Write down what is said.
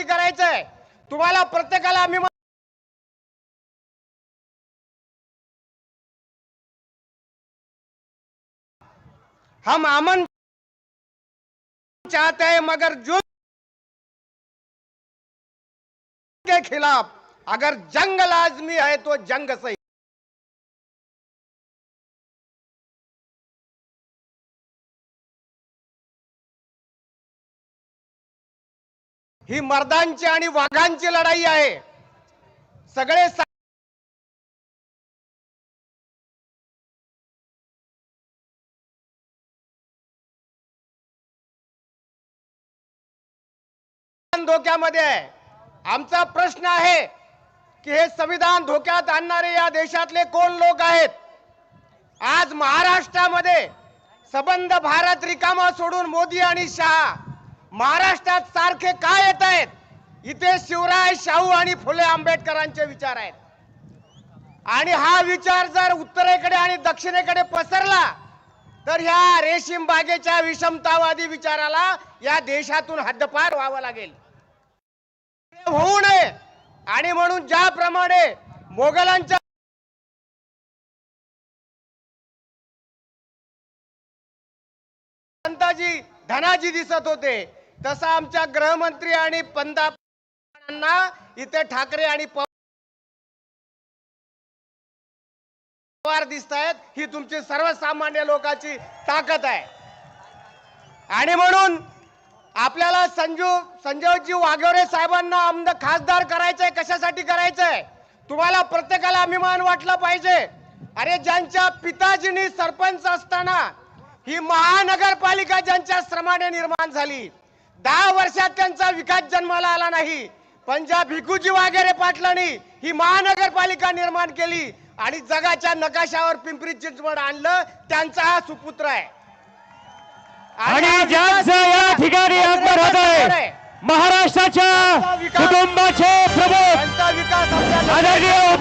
साठी करायचंय. तुम्हाला प्रत्येकाला आम्ही हम अमन चाहते हैं मगर जुल्म के खिलाफ अगर जंग लाजमी है तो जंग सही ही मर्दांची आणि वाघांची लढाई आहे. सगळे धोक्यामध्ये आहे. आमचा प्रश्न आहे की हे संविधान धोक्यात आणणारे या देशातले कोण लोक आहेत? आज महाराष्ट्रामध्ये सबंध भारत रिकामा सोडून मोदी आणि शहा महाराष्ट्रात सारखे का येत आहेत? इथे शिवराय शाहू आणि फुले आंबेडकरांचे विचार आहेत. आणि हा विचार जर उत्तरेकडे आणि दक्षिणेकडे पसरला तर ह्या रेशीम बागेच्या विषमतावादी विचाराला या देशातून हद्दपार व्हावं लागेल. होऊ नये. आणि म्हणून ज्याप्रमाणे मोगलांच्या संताजी धनाजी दिसत होते तसं आमच्या गृहमंत्री आणि पंतप्रधानांना इथे ठाकरे आणि पवार दिसत आहेत ही तुमची सर्वसामान्य लोकांची ताकद आहे. आणि म्हणून आपल्याला संजू संजयजी वाघोरे साहेबांना आमदार खासदार करायचंय कशासाठी करायचंय? तुम्हाला प्रत्येकाला अभिमान वाटला पाहिजे. अरे ज्यांच्या पिताजींनी सरपंच असताना ही महानगरपालिका ज्यांच्या श्रमाने निर्माण झाली दहा वर्षात त्यांचा विकास जन्माला आला नाही. पण ज्या भिकूजी वाघेरे पाटलांनी ही महानगरपालिका निर्माण केली आणि जगाच्या नकाशावर पिंपरी चिंचवड आणलं. त्यांचा हा सुपुत्र आहे. आणि ज्यांचं या ठिकाणी होत आहे. महाराष्ट्राच्या कुटुंबाचे प्रमुख विकास आदरणीय